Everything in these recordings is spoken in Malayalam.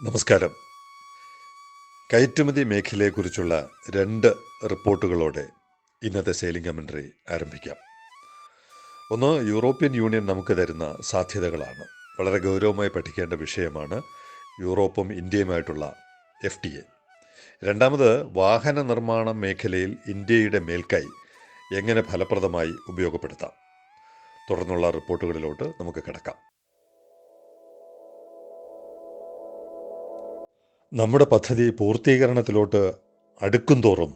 നമസ്കാരം. കയറ്റുമതി മേഖലയെക്കുറിച്ചുള്ള രണ്ട് റിപ്പോർട്ടുകളോടെ ഇന്നത്തെ സെയിലിംഗ് കമൻട്രി ആരംഭിക്കാം. ഒന്ന് യൂറോപ്യൻ യൂണിയൻ നമുക്ക് തരുന്ന സാധ്യതകളാണ്. വളരെ ഗൗരവമായി പഠിക്കേണ്ട വിഷയമാണ് യൂറോപ്പും ഇന്ത്യയുമായിട്ടുള്ള എഫ് ടി എ. രണ്ടാമത് വാഹന നിർമ്മാണ മേഖലയിൽ ഇന്ത്യയുടെ മേൽക്കൈ എങ്ങനെ ഫലപ്രദമായി ഉപയോഗപ്പെടുത്താം. തുടർന്നുള്ള റിപ്പോർട്ടുകളിലോട്ട് നമുക്ക് കിടക്കാം. നമ്മുടെ പദ്ധതി പൂർത്തീകരണത്തിലോട്ട് അടുക്കും തോറും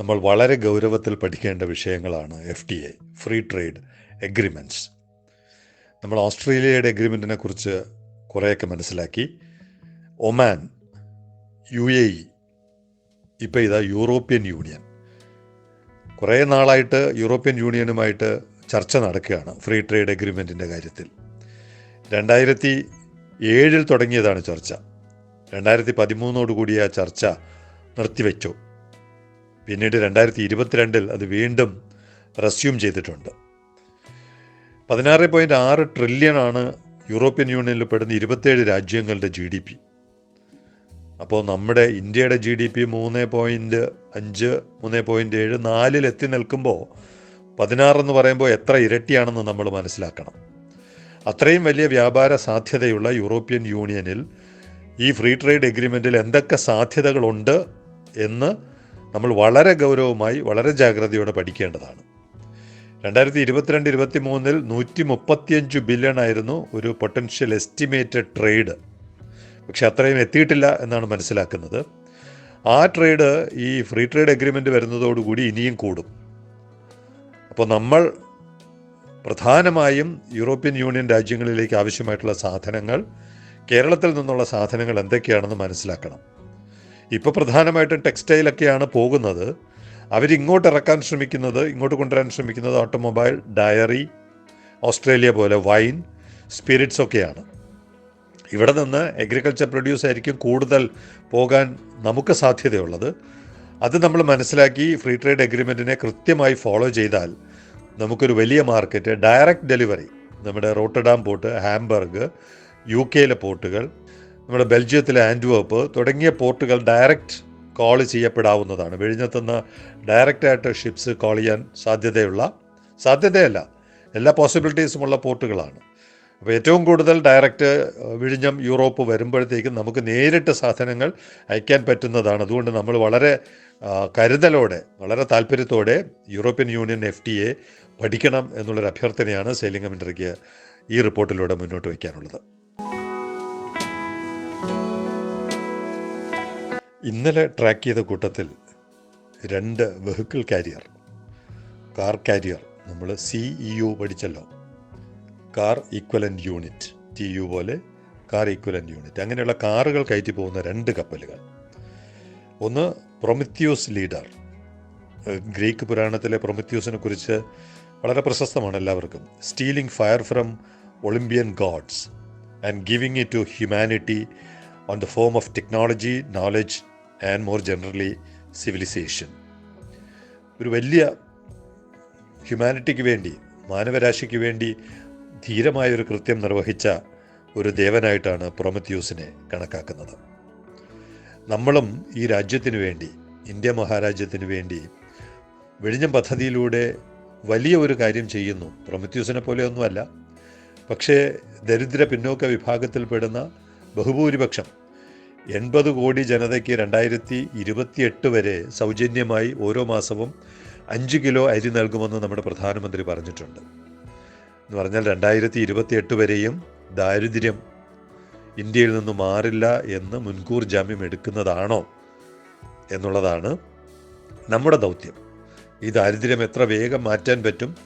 നമ്മൾ വളരെ ഗൗരവത്തിൽ പഠിക്കേണ്ട വിഷയങ്ങളാണ് F T A free trade agreements നമ്മൾ ഓസ്ട്രേലിയയുടെ എഗ്രിമെന്റിനെ കുറിച്ച് കുറേയൊക്കെ മനസ്സിലാക്കി. ഒമാൻ യു എ ഇ ഇപ്പോൾ ഇതാ യൂറോപ്യൻ യൂണിയൻ. കുറേ നാളായിട്ട് യൂറോപ്യൻ യൂണിയനുമായിട്ട് ചർച്ച നടക്കുകയാണ് ഫ്രീ ട്രേഡ് എഗ്രിമെന്റിന്റെ കാര്യത്തിൽ. രണ്ടായിരത്തി ഏഴിൽ തുടങ്ങിയതാണ് ചർച്ച. രണ്ടായിരത്തി പതിമൂന്നോട് കൂടിയ ചർച്ച നിർത്തിവെച്ചു. പിന്നീട് രണ്ടായിരത്തി ഇരുപത്തിരണ്ടിൽ അത് വീണ്ടും റെസ്യൂം ചെയ്തിട്ടുണ്ട്. പതിനാറ് പോയിന്റ് ആറ് ട്രില്യൺ ആണ് യൂറോപ്യൻ യൂണിയനിൽ പെടുന്ന ഇരുപത്തേഴ് രാജ്യങ്ങളുടെ ജി ഡി പി. അപ്പോൾ നമ്മുടെ ഇന്ത്യയുടെ ജി ഡി പി മൂന്ന് പോയിന്റ് അഞ്ച് മൂന്ന് പോയിന്റ് ഏഴ് നാലിൽ എത്തി നിൽക്കുമ്പോൾ പതിനാറെന്ന് പറയുമ്പോൾ എത്ര ഇരട്ടിയാണെന്ന് നമ്മൾ മനസ്സിലാക്കണം. അത്രയും വലിയ വ്യാപാര സാധ്യതയുള്ള യൂറോപ്യൻ യൂണിയനിൽ ഈ ഫ്രീ ട്രേഡ് എഗ്രിമെന്റിൽ എന്തൊക്കെ സാധ്യതകളുണ്ട് എന്ന് നമ്മൾ വളരെ ഗൗരവമായി വളരെ ജാഗ്രതയോടെ പഠിക്കേണ്ടതാണ്. രണ്ടായിരത്തി ഇരുപത്തിരണ്ട് ഇരുപത്തി മൂന്നിൽ നൂറ്റി മുപ്പത്തിയഞ്ച് ബില്യൺ ആയിരുന്നു ഒരു പൊട്ടൻഷ്യൽ എസ്റ്റിമേറ്റഡ് ട്രേഡ്. പക്ഷെ അത്രയും എത്തിയിട്ടില്ല എന്നാണ് മനസ്സിലാക്കുന്നത്. ആ ട്രേഡ് ഈ ഫ്രീ ട്രേഡ് എഗ്രിമെന്റ് വരുന്നതോടുകൂടി ഇനിയും കൂടും. അപ്പോൾ നമ്മൾ പ്രധാനമായും യൂറോപ്യൻ യൂണിയൻ രാജ്യങ്ങളിലേക്ക് ആവശ്യമായിട്ടുള്ള സാധനങ്ങൾ കേരളത്തിൽ നിന്നുള്ള സാധനങ്ങൾ എന്തൊക്കെയാണെന്ന് മനസ്സിലാക്കണം. ഇപ്പോൾ പ്രധാനമായിട്ടും ടെക്സ്റ്റൈലൊക്കെയാണ് പോകുന്നത്. അവരിങ്ങോട്ട് ഇറക്കാൻ ശ്രമിക്കുന്നത് ഇങ്ങോട്ട് കൊണ്ടുവരാൻ ശ്രമിക്കുന്നത് ഓട്ടോമൊബൈൽ ഡയറി ഓസ്ട്രേലിയ പോലെ വൈൻ സ്പിരിറ്റ്സ് ഒക്കെയാണ്. ഇവിടെ നിന്ന് അഗ്രികൾച്ചർ പ്രൊഡ്യൂസ് ആയിരിക്കും കൂടുതൽ പോകാൻ നമുക്ക് സാധ്യതയുള്ളത്. അത് നമ്മൾ മനസ്സിലാക്കി ഫ്രീ ട്രേഡ് എഗ്രിമെന്റിനെ കൃത്യമായി ഫോളോ ചെയ്താൽ നമുക്കൊരു വലിയ മാർക്കറ്റ് ഡയറക്റ്റ് ഡെലിവറി നമ്മുടെ റോട്ടഡാം പോർട്ട് ഹാംബർഗ് യു കെയിലെ പോർട്ടുകൾ നമ്മുടെ ബെൽജിയത്തിലെ ആൻഡ്വേപ്പ് തുടങ്ങിയ പോർട്ടുകൾ ഡയറക്റ്റ് കോൾ ചെയ്യപ്പെടാവുന്നതാണ്. വിഴിഞ്ഞത്തുനിന്ന് ഡയറക്റ്റായിട്ട് ഷിപ്സ് കോൾ ചെയ്യാൻ സാധ്യതയുള്ള സാധ്യതയല്ല. എല്ലാ പോസിബിലിറ്റീസുമുള്ള പോർട്ടുകളാണ്. അപ്പോൾ ഏറ്റവും കൂടുതൽ ഡയറക്റ്റ് വിഴിഞ്ഞം യൂറോപ്പ് വരുമ്പോഴത്തേക്കും നമുക്ക് നേരിട്ട് സാധനങ്ങൾ അയക്കാൻ പറ്റുന്നതാണ്. അതുകൊണ്ട് നമ്മൾ വളരെ കരുതലോടെ വളരെ താല്പര്യത്തോടെ European Union F T A പഠിക്കണം എന്നുള്ളൊരു അഭ്യർത്ഥനയാണ് സെയിലിംഗ് കമൻട്രിക്ക് ഈ റിപ്പോർട്ടിലൂടെ മുന്നോട്ട് വയ്ക്കാനുള്ളത്. ഇന്നലെ ട്രാക്ക് ചെയ്ത കൂട്ടത്തിൽ രണ്ട് വെഹിക്കിൾ കാരിയർ കാർ കാരിയർ നമ്മൾ C E U പഠിച്ചല്ലോ. Car equivalent unit T U പോലെ കാർ ഈക്വലന്റ് യൂണിറ്റ് അങ്ങനെയുള്ള കാറുകൾ കയറ്റി പോകുന്ന രണ്ട് കപ്പലുകൾ. ഒന്ന് പ്രൊമിത്യൂസ് ലീഡർ ഗ്രീക്ക് പുരാണത്തിലെ പ്രൊമിത്യൂസിനെ കുറിച്ച് വളരെ പ്രശസ്തമാണ് എല്ലാവർക്കും. Stealing fire from Olympian gods and giving it to humanity on the form of technology knowledge and more generally civilisation ഒരു വലിയ ഹ്യൂമാനിറ്റിക്ക് വേണ്ടി മാനവരാശിക്ക് വേണ്ടി ധീരമായൊരു കൃത്യം നിർവഹിച്ച ഒരു ദേവനായിട്ടാണ് പ്രൊമത്യൂസിനെ കണക്കാക്കുന്നത്. നമ്മളും ഈ രാജ്യത്തിനു വേണ്ടി ഇന്ത്യ മഹാരാജ്യത്തിനു വേണ്ടി വെളിഞ്ഞം പദ്ധതിയിലൂടെ വലിയ ഒരു കാര്യം ചെയ്യുന്നു. പ്രൊമത്യൂസിനെ പോലെയൊന്നുമല്ല. പക്ഷേ ദരിദ്ര പിന്നോക്ക വിഭാഗത്തിൽപ്പെടുന്ന ബഹുഭൂരിപക്ഷം എൺപത് കോടി ജനതയ്ക്ക് രണ്ടായിരത്തി ഇരുപത്തിയെട്ട് വരെ സൗജന്യമായി ഓരോ മാസവും അഞ്ച് കിലോ അരി നൽകുമെന്ന് നമ്മുടെ പ്രധാനമന്ത്രി പറഞ്ഞിട്ടുണ്ട്. എന്ന് പറഞ്ഞാൽ രണ്ടായിരത്തി ഇരുപത്തിയെട്ട് വരെയും ദാരിദ്ര്യം ഇന്ത്യയിൽ നിന്ന് മാറില്ല എന്ന് മുൻകൂർ ജാമ്യം എടുക്കുന്നതാണോ എന്നുള്ളതാണ് നമ്മുടെ ദൗത്യം. ഈ ദാരിദ്ര്യം എത്ര വേഗം മാറ്റാൻ പറ്റും?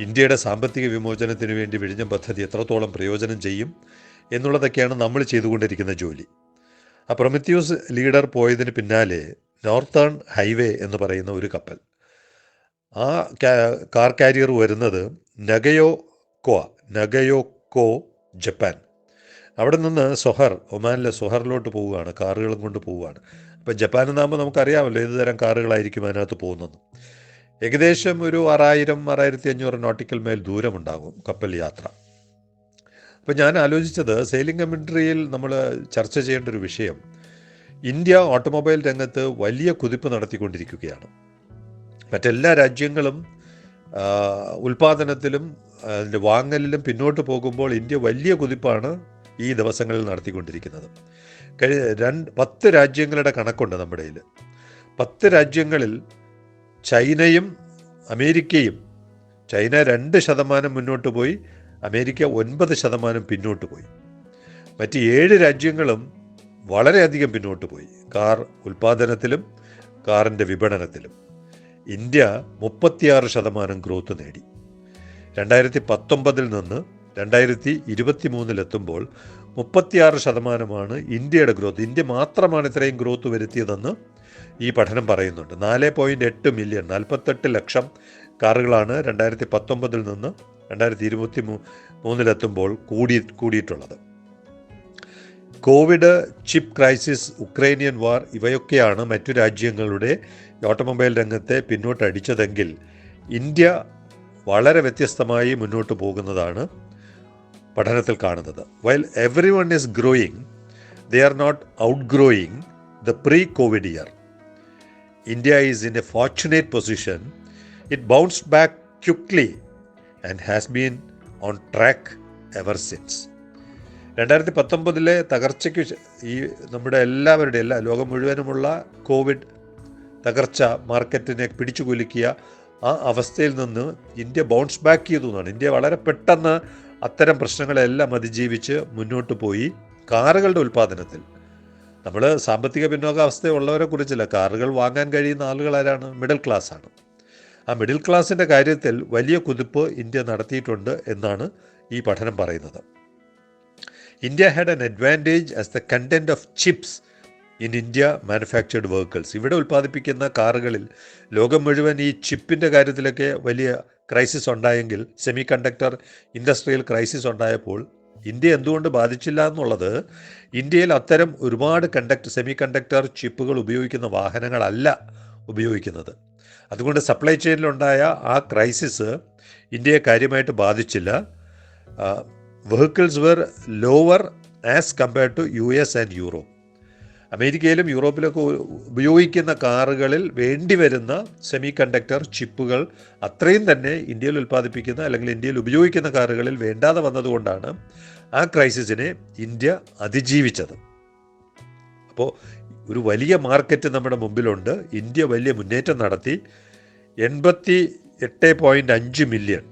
ഇന്ത്യയുടെ സാമ്പത്തിക വിമോചനത്തിന് വേണ്ടി വിഴിഞ്ഞ പദ്ധതി എത്രത്തോളം പ്രയോജനം ചെയ്യും? എന്നുള്ളതൊക്കെയാണ് നമ്മൾ ചെയ്തുകൊണ്ടിരിക്കുന്ന ജോലി. ആ പ്രൊമിത്യൂസ് ലീഡർ പോയതിന് പിന്നാലെ നോർത്തേൺ ഹൈവേ എന്ന് പറയുന്ന ഒരു കപ്പൽ. ആ കാർ കാരിയർ വരുന്നത് നഗയോ കോ നഗയോ കോ ജപ്പാൻ. അവിടെ നിന്ന് സൊഹർ ഒമാനിലെ സൊഹറിലോട്ട് പോവുകയാണ് കാറുകളും കൊണ്ട് പോവുകയാണ്. അപ്പം ജപ്പാൻ എന്നാകുമ്പോൾ നമുക്കറിയാമല്ലോ ഏത് തരം കാറുകളായിരിക്കും അതിനകത്ത് പോകുന്നത്. ഏകദേശം ഒരു ആറായിരം ആറായിരത്തി അഞ്ഞൂറ് നോട്ടിക്കൽ മേൽ ദൂരമുണ്ടാകും കപ്പൽ യാത്ര. അപ്പോൾ ഞാൻ ആലോചിച്ചത് സെയിലിംഗ് കമൻട്രിയിൽ നമ്മൾ ചർച്ച ചെയ്യേണ്ട ഒരു വിഷയം ഇന്ത്യ ഓട്ടോമൊബൈൽ രംഗത്ത് വലിയ കുതിപ്പ് നടത്തിക്കൊണ്ടിരിക്കുകയാണ്. മറ്റെല്ലാ രാജ്യങ്ങളും ഉൽപാദനത്തിലും അതിന്റെ വാങ്ങലിലും പിന്നോട്ട് പോകുമ്പോൾ ഇന്ത്യ വലിയ കുതിപ്പാണ് ഈ ദിവസങ്ങളിൽ നടത്തിക്കൊണ്ടിരിക്കുന്നത്. കഴി രണ്ട് പത്ത് രാജ്യങ്ങളുടെ കണക്കുണ്ട് നമ്മുടെ കയ്യിൽ പത്ത് രാജ്യങ്ങളിൽ ചൈനയും അമേരിക്കയും ചൈന രണ്ട് ശതമാനം മുന്നോട്ട് പോയി അമേരിക്ക ഒൻപത് ശതമാനം പിന്നോട്ട് പോയി. മറ്റ് ഏഴ് രാജ്യങ്ങളും വളരെയധികം പിന്നോട്ട് പോയി. കാർ ഉൽപ്പാദനത്തിലും കാറിന്റെ വിപണനത്തിലും. ഇന്ത്യ മുപ്പത്തിയാറ് ശതമാനം ഗ്രോത്ത് നേടി. രണ്ടായിരത്തി പത്തൊമ്പതിൽ നിന്ന് രണ്ടായിരത്തി ഇരുപത്തി മൂന്നിലെത്തുമ്പോൾ മുപ്പത്തിയാറ് ശതമാനമാണ് ഇന്ത്യയുടെ ഗ്രോത്ത്. ഇന്ത്യ മാത്രമാണ് ഇത്രയും ഗ്രോത്ത് വരുത്തിയതെന്ന് ഈ പഠനം പറയുന്നുണ്ട്. നാല് പോയിന്റ് എട്ട് മില്യൺ നാൽപ്പത്തെട്ട് ലക്ഷം കാറുകളാണ് രണ്ടായിരത്തി പത്തൊമ്പതിൽ നിന്ന് രണ്ടായിരത്തി ഇരുപത്തി മൂ മൂന്നിലെത്തുമ്പോൾ കൂടി കൂടിയിട്ടുള്ളത്. Covid chip crisis Ukrainian war ഇവയൊക്കെയാണ് മറ്റു രാജ്യങ്ങളുടെ ഓട്ടോമൊബൈൽ രംഗത്തെ പിന്നോട്ടടിച്ചതെങ്കിൽ ഇന്ത്യ വളരെ വ്യത്യസ്തമായി മുന്നോട്ട് പോകുന്നതാണ് പഠനത്തിൽ കാണുന്നത്. While every one is growing they are not outgrowing the pre Covid year India is in a fortunate position it bounce back quickly and has been on track ever since രണ്ടായിരത്തി പത്തൊമ്പതിലെ തകർച്ചയ്ക്ക് ഈ നമ്മുടെ എല്ലാവരുടെ എല്ലാ ലോകം മുഴുവനുമുള്ള കോവിഡ് തകർച്ച മാർക്കറ്റിനെ പിടിച്ചു കുലുക്കിയ ആ അവസ്ഥയിൽ നിന്ന് ഇന്ത്യ ബൗൺസ് ബാക്ക് ചെയ്തു എന്നാണ്. ഇന്ത്യ വളരെ പെട്ടെന്ന് അത്തരം പ്രശ്നങ്ങളെല്ലാം അതിജീവിച്ച് മുന്നോട്ട് പോയി. കാറുകളുടെ ഉൽപ്പാദനത്തിൽ നമ്മൾ സാമ്പത്തിക പിന്നോക്കാവസ്ഥയുള്ളവരെ കുറിച്ചില്ല. കാറുകൾ വാങ്ങാൻ കഴിയുന്ന ആളുകൾ ആരാണ്? മിഡിൽ ക്ലാസ് ആണ്. ആ മിഡിൽ ക്ലാസിന്റെ കാര്യത്തിൽ വലിയ കുതിപ്പ് ഇന്ത്യ നടത്തിയിട്ടുണ്ട് എന്നാണ് ഈ പഠനം പറയുന്നത്. India had an advantage as the content of chips in India manufactured vehicles ഇവിടെ ഉൽപ്പാദിപ്പിക്കുന്ന കാറുകളിൽ ലോകം മുഴുവൻ ഈ ചിപ്പിന്റെ കാര്യത്തിലൊക്കെ വലിയ ക്രൈസിസ് ഉണ്ടായെങ്കിൽ സെമി കണ്ടക്ടർ ഇൻഡസ്ട്രിയൽ ക്രൈസിസ് ഉണ്ടായപ്പോൾ ഇന്ത്യ എന്തുകൊണ്ട് ബാധിച്ചില്ല എന്നുള്ളത് ഇന്ത്യയിൽ അത്തരം ഒരുപാട് കണ്ടക്ട് സെമി കണ്ടക്ടർ ചിപ്പുകൾ ഉപയോഗിക്കുന്ന വാഹനങ്ങളല്ല ഉപയോഗിക്കുന്നത്. അതുകൊണ്ട് സപ്ലൈ ചെയിനിലുണ്ടായ ആ ക്രൈസിസ് ഇന്ത്യയെ കാര്യമായിട്ട് ബാധിച്ചില്ല. Vehicles were lower as compared to U S and Europe അമേരിക്കയിലും യൂറോപ്പിലൊക്കെ ഉപയോഗിക്കുന്ന കാറുകളിൽ വേണ്ടിവരുന്ന സെമി കണ്ടക്ടർ ചിപ്പുകൾ അത്രയും തന്നെ ഇന്ത്യയിൽ ഉൽപ്പാദിപ്പിക്കുന്ന അല്ലെങ്കിൽ ഇന്ത്യയിൽ ഉപയോഗിക്കുന്ന കാറുകളിൽ വേണ്ടാതെ വന്നതുകൊണ്ടാണ് ആ ക്രൈസിസിനെ ഇന്ത്യ അതിജീവിച്ചത്. അപ്പോൾ ഒരു വലിയ മാർക്കറ്റ് നമ്മുടെ മുമ്പിലുണ്ട്. ഇന്ത്യ വലിയ മുന്നേറ്റം നടത്തി. എൺപത്തി എട്ട് പോയിന്റ് അഞ്ച് മില്യൺ.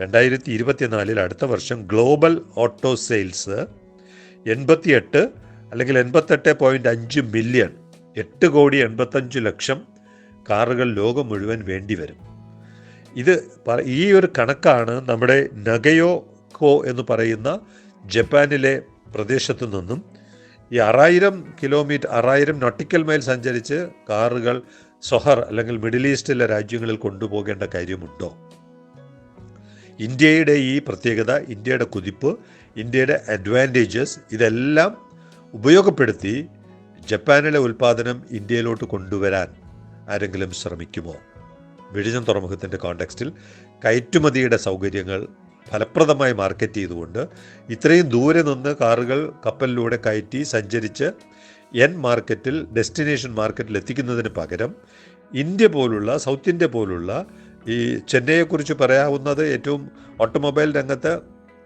രണ്ടായിരത്തി ഇരുപത്തിനാലിൽ അടുത്ത വർഷം ഗ്ലോബൽ ഓട്ടോ സെയിൽസ് എൺപത്തിയെട്ട് അല്ലെങ്കിൽ എൺപത്തെട്ട് പോയിന്റ് അഞ്ച് മില്യൺ. എട്ട് കോടി എൺപത്തഞ്ച് ലക്ഷം കാറുകൾ ലോകം മുഴുവൻ വേണ്ടിവരും. ഇത് ഈ ഒരു കണക്കാണ് നമ്മുടെ നഗയോകോ എന്ന് പറയുന്ന ജപ്പാനിലെ പ്രദേശത്തു നിന്നും ഈ ആറായിരം കിലോമീറ്റർ ആറായിരം നൊട്ടിക്കൽ മൈൽ സഞ്ചരിച്ച് കാറുകൾ സൊഹർ അല്ലെങ്കിൽ മിഡിൽ ഈസ്റ്റിലെ രാജ്യങ്ങളിൽ കൊണ്ടുപോകേണ്ട കാര്യമുണ്ടോ? ഇന്ത്യയുടെ ഈ പ്രത്യേകത ഇന്ത്യയുടെ കുതിപ്പ് ഇന്ത്യയുടെ അഡ്വാന്റേജസ് ഇതെല്ലാം ഉപയോഗപ്പെടുത്തി ജപ്പാനിലെ ഉൽപ്പാദനം ഇന്ത്യയിലോട്ട് കൊണ്ടുവരാൻ ആരെങ്കിലും ശ്രമിക്കുമോ? വിഴിഞ്ഞം തുറമുഖത്തിന്റെ കോണ്ടെക്സ്റ്റിൽ കയറ്റുമതിയുടെ സൗകര്യങ്ങൾ ഫലപ്രദമായി മാർക്കറ്റ് ചെയ്തുകൊണ്ട് ഇത്രയും ദൂരെ നിന്ന് കാറുകൾ കപ്പലിലൂടെ കയറ്റി സഞ്ചരിച്ച് എൻ മാർക്കറ്റിൽ ഡെസ്റ്റിനേഷൻ മാർക്കറ്റിൽ എത്തിക്കുന്നതിന് പകരം ഇന്ത്യ പോലുള്ള സൗത്ത് ഇന്ത്യ പോലുള്ള ഈ ചെന്നൈയെക്കുറിച്ച് പറയാവുന്നത് ഏറ്റവും ഓട്ടോമൊബൈൽ രംഗത്ത്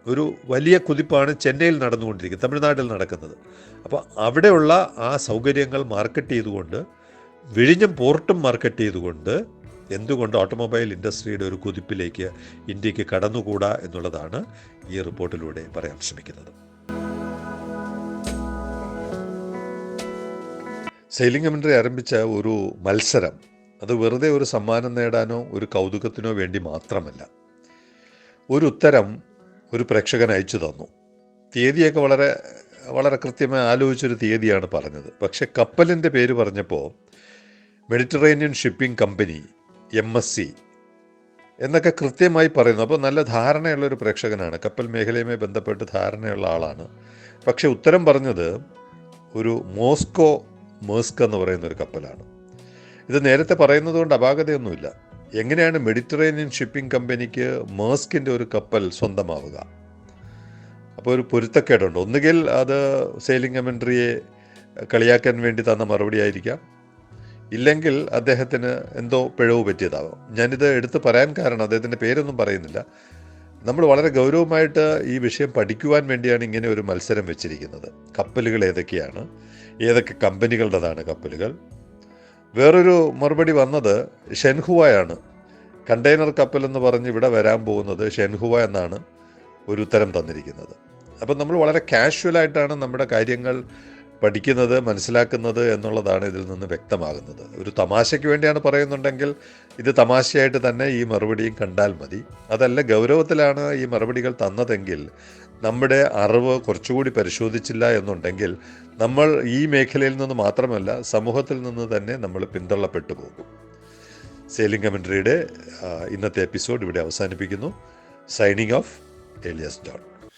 ഒരു വലിയ കുതിപ്പാണ് ചെന്നൈയിൽ നടന്നുകൊണ്ടിരിക്കുന്നത് തമിഴ്നാട്ടിൽ നടക്കുന്നത്. അപ്പോൾ അവിടെയുള്ള ആ സൗകര്യങ്ങൾ മാർക്കറ്റ് ചെയ്തുകൊണ്ട് വിഴിഞ്ഞം പോർട്ടും മാർക്കറ്റ് ചെയ്തുകൊണ്ട് എന്തുകൊണ്ട് ഓട്ടോമൊബൈൽ ഇൻഡസ്ട്രിയുടെ ഒരു കുതിപ്പിലേക്ക് ഇന്ത്യയ്ക്ക് കടന്നുകൂടാ എന്നുള്ളതാണ് ഈ റിപ്പോർട്ടിലൂടെ പറയാൻ ശ്രമിക്കുന്നത്. സെയിലിംഗ് കമൻട്രി ആരംഭിച്ച ഒരു മത്സരം അത് വെറുതെ ഒരു സമ്മാനം നേടാനോ ഒരു കൗതുകത്തിനോ വേണ്ടി മാത്രമല്ല. ഒരു ഉത്തരം ഒരു പ്രേക്ഷകൻ അയച്ചു തന്നു. തീയതിയൊക്കെ വളരെ വളരെ കൃത്യമായി ആലോചിച്ചൊരു തീയതിയാണ് പറഞ്ഞത്. പക്ഷേ കപ്പലിന്റെ പേര് പറഞ്ഞപ്പോൾ Mediterranean Shipping Company M S C എന്നൊക്കെ കൃത്യമായി പറയുന്നു. അപ്പോൾ നല്ല ധാരണയുള്ള ഒരു പ്രേക്ഷകനാണ്. കപ്പൽ മേഖലയുമായി ബന്ധപ്പെട്ട് ധാരണയുള്ള ആളാണ്. പക്ഷെ ഉത്തരം പറഞ്ഞത് ഒരു മോസ്കോ മേസ്ക് എന്ന് പറയുന്ന ഒരു കപ്പലാണ്. ഇത് നേരത്തെ പറയുന്നത് കൊണ്ട് അപാകതയൊന്നുമില്ല. എങ്ങനെയാണ് മെഡിറ്ററേനിയൻ ഷിപ്പിംഗ് കമ്പനിക്ക് മേസ്കിന്റെ ഒരു കപ്പൽ സ്വന്തമാവുക? അപ്പോൾ ഒരു പൊരുത്തക്കേടുണ്ട്. ഒന്നുകിൽ അത് സെയിലിംഗ് കമൻട്രിയെ കളിയാക്കാൻ വേണ്ടി തന്ന മറുപടി ആയിരിക്കാം ഇല്ലെങ്കിൽ അദ്ദേഹത്തിന് എന്തോ പിഴവ് പറ്റിയതാവാം. ഞാനിത് എടുത്ത് പറയാൻ കാരണം അദ്ദേഹത്തിന്റെ പേരൊന്നും പറയുന്നില്ല. നമ്മൾ വളരെ ഗൗരവമായിട്ട് ഈ വിഷയം പഠിക്കുവാൻ വേണ്ടിയാണ് ഇങ്ങനെ ഒരു മത്സരം വെച്ചിരിക്കുന്നത്. കപ്പലുകൾ ഏതൊക്കെയാണ്? ഏതൊക്കെ കമ്പനികളുടേതാണ് കപ്പലുകൾ? വേറൊരു മറുപടി വന്നത് ഷെൻഹുവയാണ്. കണ്ടെയ്നർ കപ്പൽ എന്ന് പറഞ്ഞ് ഇവിടെ വരാൻ പോകുന്നത് ഷെൻഹുവ എന്നാണ് ഒരു ഉത്തരം തന്നിരിക്കുന്നത്. അപ്പം നമ്മൾ വളരെ കാഷ്വലായിട്ടാണ് നമ്മുടെ കാര്യങ്ങൾ പഠിക്കുന്നത് മനസ്സിലാക്കുന്നത് എന്നുള്ളതാണ് ഇതിൽ നിന്ന് വ്യക്തമാകുന്നത്. ഒരു തമാശയ്ക്ക് വേണ്ടിയാണ് പറയുന്നുണ്ടെങ്കിൽ ഇത് തമാശയായിട്ട് തന്നെ ഈ മറുപടിയും കണ്ടാൽ മതി. അതല്ല ഗൗരവത്തിലാണ് ഈ മറുപടികൾ തന്നതെങ്കിൽ നമ്മുടെ അറിവ് കുറച്ചുകൂടി പരിശോധിച്ചില്ല എന്നുണ്ടെങ്കിൽ നമ്മൾ ഈ മേഖലയിൽ നിന്ന് മാത്രമല്ല സമൂഹത്തിൽ നിന്ന് തന്നെ നമ്മൾ പിന്തള്ളപ്പെട്ടു പോകും. സെയിലിംഗ് കമൻട്രിയുടെ ഇന്നത്തെ എപ്പിസോഡ് ഇവിടെ അവസാനിപ്പിക്കുന്നു. Signing off Elias John